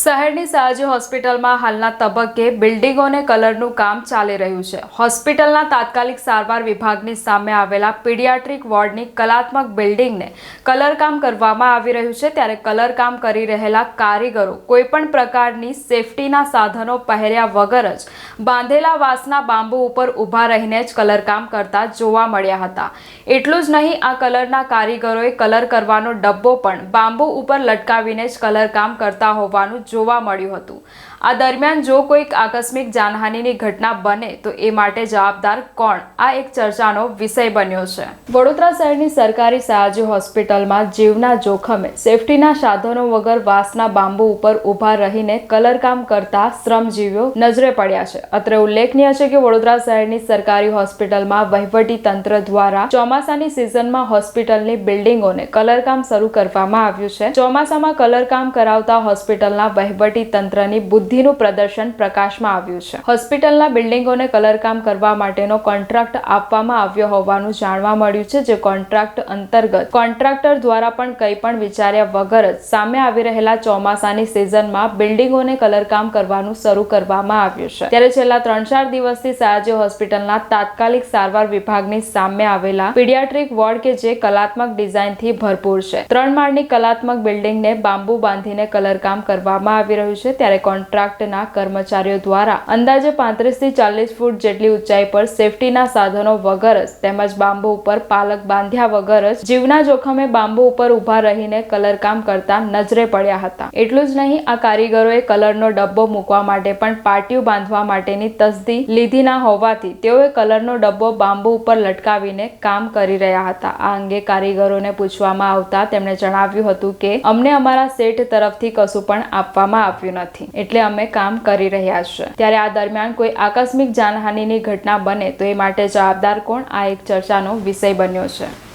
શહેરની સયાજી હોસ્પિટલમાં હાલના તબક્કે બિલ્ડિંગોને કલરનું કામ ચાલી રહ્યું છે. હોસ્પિટલના તાત્કાલિક સારવાર વિભાગની સામે આવેલા પીડિયાટ્રિક વોર્ડની કલાત્મક બિલ્ડિંગને કલરકામ કરવામાં આવી રહ્યું છે. ત્યારે કલરકામ કરી રહેલા કારીગરો કોઈપણ પ્રકારની સેફટીના સાધનો પહેર્યા વગર જ બાંધેલા વાસના બાંબુ ઉપર ઊભા રહીને જ કલરકામ કરતા જોવા મળ્યા હતા. એટલું જ નહીં, આ કલરના કારીગરોએ કલર કરવાનો ડબ્બો પણ બાંબુ ઉપર લટકાવીને જ કલરકામ કરતા હોવાનું જોવા મળ્યું હતું. આ દરમિયાન જો કોઈક આકસ્મિક જાનહાનિની ઘટના બને, તો એ માટે જવાબદાર કોણ? આ એક ચર્ચાનો વિષય બન્યો છે. વડોદરા શહેરની સરકારી સયાજી હોસ્પિટલમાં જીવના જોખમે, સેફટીના સાધનો વગર વાંસના બાંબુ ઉપર ઊભા રહીને કલરકામ કરતા શ્રમજીવીઓ નજરે પડ્યા છે. અત્રે ઉલ્લેખનીય છે કે વડોદરા શહેરની સરકારી હોસ્પિટલમાં વહીવટી તંત્ર દ્વારા ચોમાસાની સિઝનમાં હોસ્પિટલની બિલ્ડિંગોને કલરકામ શરૂ કરવામાં આવ્યું છે. ચોમાસામાં કલરકામ કરાવતા હોસ્પિટલના વહીવટી તંત્રની બુદ્ધિનું પ્રદર્શન પ્રકાશમાં આવ્યું છે. હોસ્પિટલના બિલ્ડિંગોને કલરકામ કરવા માટેનો કોન્ટ્રાક્ટ આપવામાં આવ્યો હોવાનું જાણવા મળ્યું છે, જે કોન્ટ્રાક્ટ અંતર્ગત કોન્ટ્રાક્ટર દ્વારા પણ કંઈ પણ વિચાર્યા વગર જ સામે આવી રહેલા ચોમાસાની સિઝનમાં બિલ્ડિંગોને કલરકામ કરવાનું શરૂ કરવામાં આવ્યું છે. ત્યારે છેલ્લા ત્રણ ચાર દિવસથી સયાજી હોસ્પિટલના તાત્કાલિક સારવાર વિભાગની સામે આવેલા પીડિયાટ્રિક વોર્ડ કે જે કલાત્મક ડિઝાઇનથી ભરપૂર છે. ત્રણ માળની કલાત્મક બિલ્ડિંગને બાંબુ બાંધીને કલરકામ કરવામાં આવી રહ્યું છે ત્યારે કોન્ટ્રાક્ટના કર્મચારીઓ દ્વારા અંદાજે પાંત્રીસથી ચાલીસ ફૂટ જેટલી ઊંચાઈ પર સેફટીના સાધનો વગર જ તેમજ બાંબુ ઉપર પાલક બાંધ્યા વગર જ જીવના જોખમે બાંબુ ઉપર ઊભા રહીને કલરકામ કરતા નજરે પડ્યા હતા. એટલું જ નહીં, આ કારીગરોએ કલરનો ડબ્બો મૂકવા માટે પણ પાટિયું બાંધવા માટેની તસદી લીધી ના હોવાથી તેઓએ કલરનો ડબ્બો બાંબુ ઉપર લટકાવીને કામ કરી રહ્યા હતા. આ અંગે કારીગરોને પૂછવામાં આવતા તેમણે જણાવ્યું હતું કે, અમને અમારા સેટ તરફથી કશું પણ આપવામાં આવ્યું નથી. એટલે અમે કામ કરી રહ્યા છે. ત્યારે આ દરમિયાન કોઈ આકસ્મિક જાનહાનિની ઘટના બને તો એ માટે જવાબદાર કોણ? આ એક ચર્ચાનો વિષય બન્યો છે.